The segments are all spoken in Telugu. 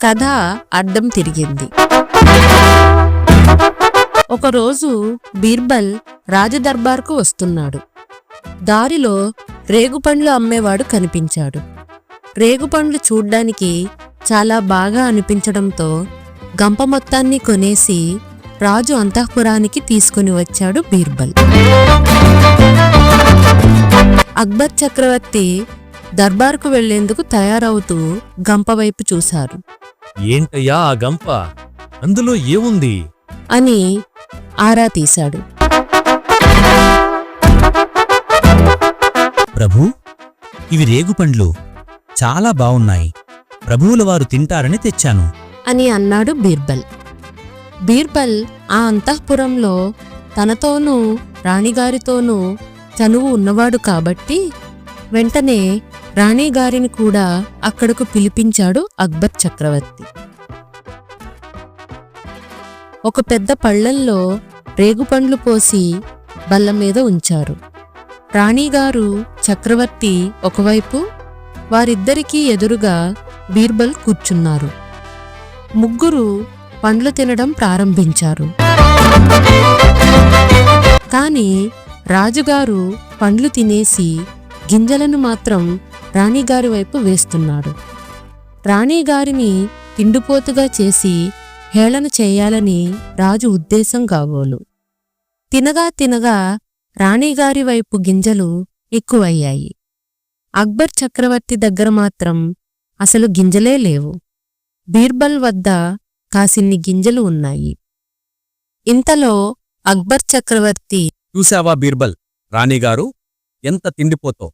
కథ అడ్డం తిరిగింది. ఒకరోజు బీర్బల్ రాజదర్బార్కు వస్తున్నాడు. దారిలో రేగుపండ్లు అమ్మేవాడు కనిపించాడు. రేగుపండ్లు చూడ్డానికి చాలా బాగా అనిపించడంతో గంప మొత్తాన్ని కొనేసి రాజు అంతఃపురానికి తీసుకుని వచ్చాడు బీర్బల్. అక్బర్ చక్రవర్తి దర్బార్కు వెళ్ళేందుకు తయారవుతూ గంప వైపు చూశారు. ఏంటయ్యా ఆ గంప? అందులో ఏముంది? అని ఆరా తీశాడు. ప్రభూ ఇవి రేగుపండ్లు చాలా బావున్నాయి. ప్రభువుల వారు తింటారని తెచ్చాను. అని అన్నాడు బీర్బల్. బీర్బల్ ఆ అంతఃపురంలో తనతోనూ రాణిగారితోనూ చనువు ఉన్నవాడు కాబట్టి వెంటనే రాణిగారిని కూడా అక్కడకు పిలిపించాడు అక్బర్ చక్రవర్తి. ఒక పెద్ద పళ్ళల్లో రేగుపండ్లు పోసి బల్ల మీద ఉంచారు. రాణిగారు చక్రవర్తి ఒకవైపు వారిద్దరికీ ఎదురుగా బీర్బల్ కూర్చున్నారు. ముగ్గురు పండ్లు తినడం ప్రారంభించారు. కాని రాజుగారు పండ్లు తినేసి గింజలను మాత్రం రాణిగారి వైపు వేస్తున్నాడు. రాణిగారిని తిండిపోతుగా చేసి హేళన చేయాలని రాజు ఉద్దేశం కాబోలు తినగా తినగా రాణిగారి వైపు గింజలు ఎక్కువయ్యాయి. అక్బర్ చక్రవర్తి దగ్గర మాత్రం అసలు గింజలే లేవు. బీర్బల్ వద్ద కాసిన్ని గింజలు ఉన్నాయి. ఇంతలో అక్బర్ చక్రవర్తి చూశావా బీర్బల్? రాణిగారు ఎంత తిండిపోతో?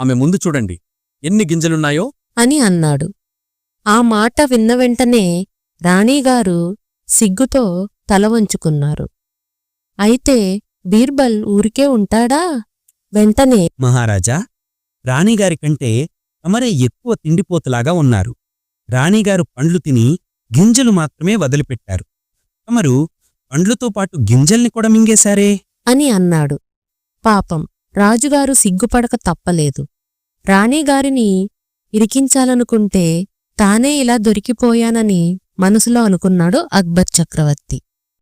ఆమె ముందు చూడండి. ఎన్ని గింజలున్నాయో? అని అన్నాడు. ఆ మాట విన్న వెంటనే రాణిగారు సిగ్గుతో తల వంచుకున్నారు. అయితే బీర్బల్ ఊరికే ఉంటాడా? వెంటనే మహారాజా రాణిగారి కంటే తమరే ఎక్కువ తిండిపోతులాగా ఉన్నారు. రాణిగారు పండ్లు తిని గింజలు మాత్రమే వదిలిపెట్టారు. తమరు పండ్లతో పాటు గింజల్ని కూడా మింగేశారే? అని అన్నాడు. పాపం రాజుగారు సిగ్గుపడక తప్పలేదు. రాణిగారిని ఇరికించాలనుకుంటే తానే ఇలా దొరికిపోయానని మనసులో అనుకున్నాడు అక్బర్ చక్రవర్తి.